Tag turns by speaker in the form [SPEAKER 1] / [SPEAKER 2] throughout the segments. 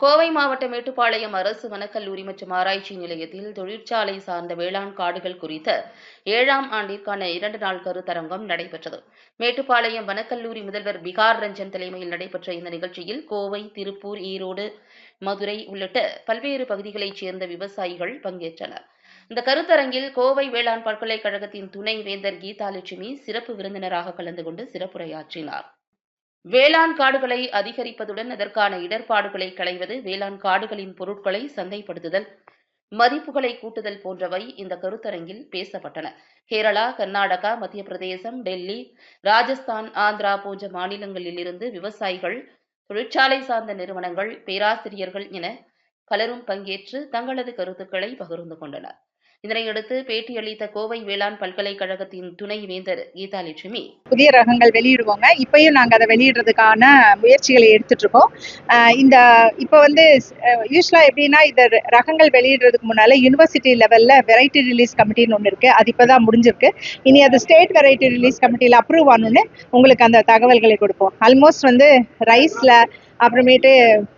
[SPEAKER 1] கோவை மாவட்ட மேட்டுப்பாளையம் அரசு வனக்கல்லூரி மற்றும் ஆராய்ச்சி நிலையத்தில் தொழிற்சாலை சார்ந்த வேளாண் காடுகள் குறித்த ஏழாம் ஆண்டிற்கான இரண்டு நாள் கருத்தரங்கம் நடைபெற்றது. மேட்டுப்பாளையம் வனக்கல்லூரி முதல்வர் பிகார் ரஞ்சன் தலைமையில் நடைபெற்ற இந்த நிகழ்ச்சியில் கோவை திருப்பூர் ஈரோடு மதுரை உள்ளிட்ட பல்வேறு பகுதிகளைச் சேர்ந்த விவசாயிகள் பங்கேற்றனர். இந்த கருத்தரங்கில் கோவை வேளாண் பல்கலைக்கழகத்தின் துணை வேந்தர் கீதாலட்சுமி சிறப்பு விருந்தினராக கலந்து கொண்டு சிறப்புரையாற்றினார். வேளாண் காடுகளை அதிகரிப்பதுடன் அதற்கான இடர்பாடுகளை களைவது வேளாண் காடுகளின் பொருட்களை சந்தைப்படுத்துதல் மதிப்புகளை கூட்டுதல் போன்றவை இந்த கருத்தரங்கில் பேசப்பட்டன. கேரளா கர்நாடகா மத்திய பிரதேசம் டெல்லி ராஜஸ்தான் ஆந்திரா போன்ற மாநிலங்களிலிருந்து விவசாயிகள் தொழிற்சாலை சார்ந்த நிறுவனங்கள் பேராசிரியர்கள் என பலரும் பங்கேற்று தங்களது கருத்துக்களை பகிர்ந்து கொண்டனர். இதனையடுத்து பேட்டியளித்த கோவை வேளாண் பல்கலைக்கழகத்தின் துணை வேந்தர் கீதாலட்சுமி.
[SPEAKER 2] புதிய ரகங்கள் வெளியிடுவோங்க. இப்பயும் நாங்க அதை வெளியிடுறதுக்கான முயற்சிகளை எடுத்துட்டு இருக்கோம் இந்த இப்போ வந்து யூஸ்வலா எப்படின்னா இந்த ரகங்கள் வெளியிடுறதுக்கு முன்னால யூனிவர்சிட்டி லெவல்ல வெரைட்டி ரிலீஸ் கமிட்டின்னு ஒன்று இருக்கு. அது இப்பதான் முடிஞ்சிருக்கு. இனி அது ஸ்டேட் வெரைட்டி ரிலீஸ் கமிட்டியில் அப்ரூவ் ஆனோன்னு உங்களுக்கு அந்த தகவல்களை கொடுப்போம். ஆல்மோஸ்ட் வந்து ரைஸ்ல அப்புறமேட்டு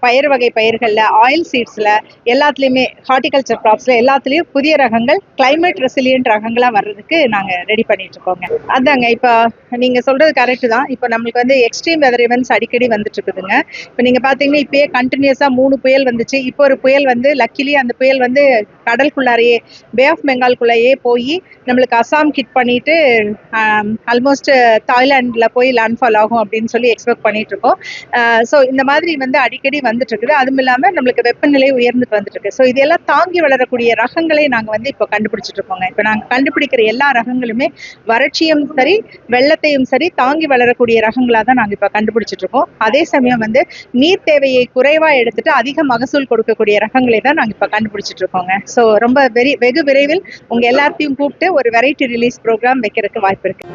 [SPEAKER 2] பயிர் வகை பயிர்களில் ஆயில் சீட்ஸில் எல்லாத்துலேயுமே ஹார்டிகல்ச்சர் க்ராப்ஸில் எல்லாத்துலேயும் புதிய ரகங்கள் கிளைமேட் ரெசிலியன்ட் ரகங்களாக வர்றதுக்கு நாங்கள் ரெடி பண்ணிகிட்ருக்கோங்க அதாங்க இப்போ நீங்கள் சொல்கிறது கரெக்டு தான். இப்போ நம்மளுக்கு வந்து எக்ஸ்ட்ரீம் வெதர் இவெண்ட்ஸ் அடிக்கடி வந்துட்டுருக்குதுங்க இப்போ நீங்கள் பார்த்தீங்கன்னா இப்போயே கண்டினியூஸாக மூணு புயல் வந்துச்சு. இப்போ ஒரு புயல் வந்து லக்கிலி அந்த புயல் வந்து கடலுக்குள்ளாரையே பே ஆஃப் பெங்கால்குள்ளேயே போய் நம்மளுக்கு அசாம் கிட் பண்ணிட்டு ஆல்மோஸ்ட் தாய்லாண்டில் போய் லேண்ட்ஃபால் ஆகும் அப்படின்னு சொல்லி எக்ஸ்பெக்ட் பண்ணிட்டு இருக்கோம் ஸோ இந்த மாதிரி வந்து அடிக்கடி வந்துட்டு இருக்குது அதுவும் இல்லாமல் நம்மளுக்கு வெப்பநிலை உயர்ந்துட்டு வந்துட்டு இருக்கு ஸோ இதெல்லாம் தாங்கி வளரக்கூடிய ரகங்களை நாங்கள் வந்து இப்போ கண்டுபிடிச்சிட்டு இருக்கோங்க இப்போ நாங்கள் கண்டுபிடிக்கிற எல்லா ரகங்களுமே வறட்சியும் சரி வெள்ளத்தையும் சரி தாங்கி வளரக்கூடிய ரகங்களாக தான் நாங்கள் இப்போ கண்டுபிடிச்சிட்டு இருக்கோம் அதே சமயம் வந்து நீர் தேவையை குறைவாக எடுத்துட்டு அதிக மகசூல் கொடுக்கக்கூடிய ரகங்களை தான் நாங்கள் இப்போ கண்டுபிடிச்சிட்டு இருக்கோங்க ஸோ ரொம்ப வெரி வெகு விரைவில் உங்கள் எல்லாத்தையும் கூப்பிட்டு ஒரு வெரைட்டி ரிலீஸ் ப்ரோக்ராம் வைக்கிறதுக்கு வாய்ப்பு இருக்கு.